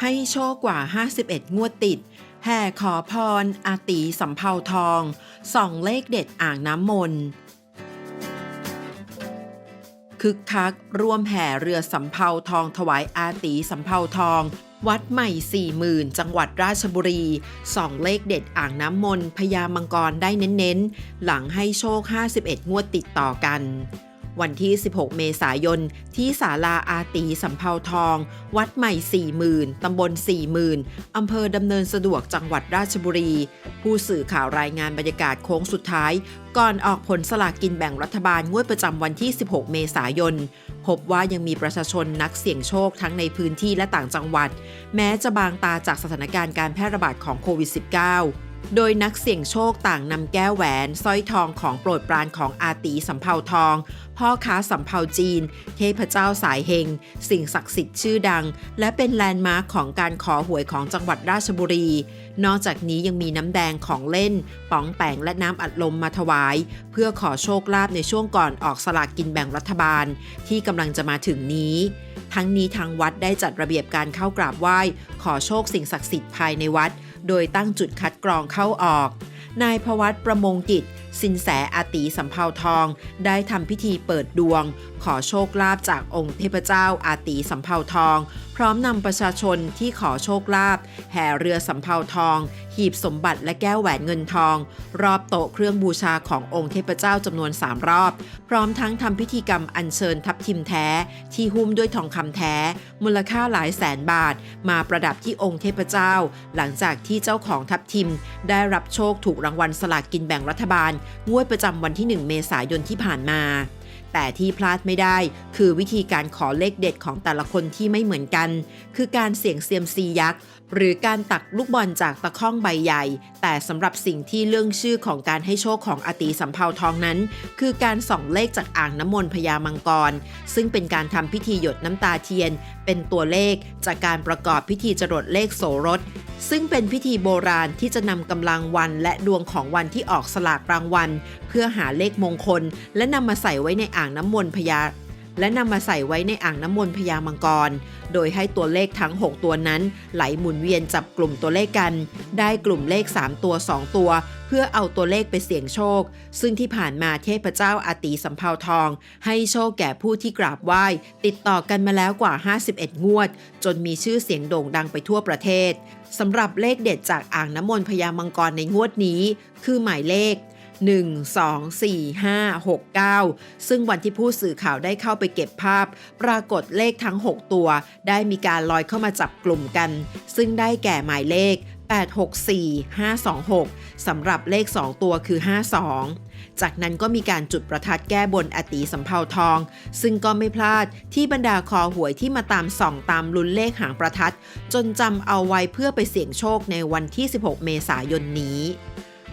ให้โชคกว่า 51 งวดติด แห่ขอพร อาตีสำเภาทอง ส่องเลขเด็ดอ่างน้ำมนต์คึกคักร่วมแห่เรือสำเภาทองถวายอาตีสำเภาทอง วัดใหม่40,000จังหวัดราชบุรีส่องเลขเด็ดอ่างน้ำมนต์พญามังกรได้เน้นๆ หลังให้โชค 51 งวดติดต่อกัน วันที่ 16 เมษายน ที่ศาลาอาตีสำเภาทอง วัดใหม่ 40,000 ตำบล 40,000 อำเภอดำเนินสะดวกจังหวัดราชบุรี ผู้สื่อข่าวรายงานบรรยากาศโค้งสุดท้าย ก่อนออกผลสลากกินแบ่งรัฐบาลงวดประจำวันที่ 16 เมษายน พบว่ายังมีประชาชนนักเสี่ยงโชคทั้งในพื้นที่และต่างจังหวัด แม้จะบางตาจากสถานการณ์การแพร่ระบาดของโควิด -19 โดยนักเสี่ยงโชคต่างนำแก้วแหวนสร้อยทองของโปรดปรานของอาตีสำเภาทอง พ่อค้าสำเภาจีน เทพเจ้าสายเฮง สิ่งศักดิ์สิทธิ์ชื่อดัง และเป็นแลนด์มาร์คของการขอหวยของจังหวัดราชบุรี นอกจากนี้ยังมีน้ำแดงของเล่น ป๋องแปงและน้ำอัดลมมาถวาย เพื่อขอโชคลาภในช่วงก่อนออกสลากกินแบ่งรัฐบาล ที่กำลังจะมาถึงนี้ ทั้งนี้ทางวัดได้จัดระเบียบการเข้ากราบไหว้ ขอโชคสิ่งศักดิ์สิทธิ์ภายในวัด โดยตั้งจุดคัดกรองเข้าออก นายพวัตประมงกิจ สินแสอาตีสำเภาทอง ได้ทำพิธีเปิดดวง ขอโชคลาภจากองค์เทพเจ้าอาตีสำเภาทอง พร้อมนำประชาชนที่ขอโชคลาภแห่เรือสำเภาทอง หีบสมบัติและแก้วแหวนเงินทอง รอบโต๊ะเครื่องบูชาขององค์เทพเจ้าจำนวน 3 รอบ พร้อมทั้งทำพิธีกรรมอัญเชิญทับทิมแท้ ที่หุ้มด้วยทองคำแท้ มูลค่าหลายแสนบาท มาประดับที่องค์เทพเจ้า หลังจากที่เจ้าของทับทิม ได้รับโชคถูกรางวัลสลากกินแบ่งรัฐบาลงวดประจำวันที่ 1 เมษายนที่ผ่านมา แต่ที่พลาดไม่ได้ คือวิธีการขอเลขเด็ดของแต่ละคนที่ไม่เหมือนกัน คือการเสี่ยงเซียมซียักษ์ หรือการตักลูกบอลจากตะข้องใบใหญ่ แต่สำหรับสิ่งที่เรื่องชื่อของการให้โชคของอตีสำเภาทองนั้น คือการส่องเลขจากอ่างน้ำมนต์พญามังกร ซึ่งเป็นการทำพิธีหยดน้ำตาเทียน เป็นตัวเลขจากการประกอบพิธีจรดเลขโสรสซึ่งเป็นพิธีโบราณที่จะนำกำลังวันและดวงของวันที่ออกสลากรางวัล เพื่อหาเลขมงคล และนำมาใส่ไว้ในอ่างางน้ำมนต์พญาและนำมาใส่ไว้ในอ่างน้ำมนต์พญามังกร โดยให้ตัวเลขทั้ง 6 ตัวนั้น ไหลหมุนเวียนจับกลุ่มตัวเลขกัน ได้กลุ่มเลข 3 ตัว 2 ตัว เพื่อเอาตัวเลขไปเสี่ยงโชค ซึ่งที่ผ่านมาเทพเจ้าอาตีสำเภาทอง ให้โชคแก่ผู้ที่กราบไหว้ ติดต่อกันมาแล้วกว่า 51 งวด จนมีชื่อเสียงโด่งดังไปทั่วประเทศสำหรับเลขเด็ดจากอ่างน้ำมนต์พญามังกรในงวดนี้ คือหมายเลข 1 2 4 5 6 9 ซึ่งวันที่ผู้สื่อข่าวได้เข้าไปเก็บภาพ ปรากฏเลขทั้ง 6 ตัว ได้มีการลอยเข้ามาจับกลุ่มกัน ซึ่งได้แก่หมายเลข 864 526 สำหรับเลข 2 ตัวคือ 52 จากนั้นก็มีการจุดประทัดแก้บนอติสำเภาทอง ซึ่งก็ไม่พลาดที่บรรดาคอหวยที่มาตามส่องตามลุ้นเลขหางประทัด จนจำเอาไว้เพื่อไปเสี่ยงโชคในวันที่ 16 เมษายนนี้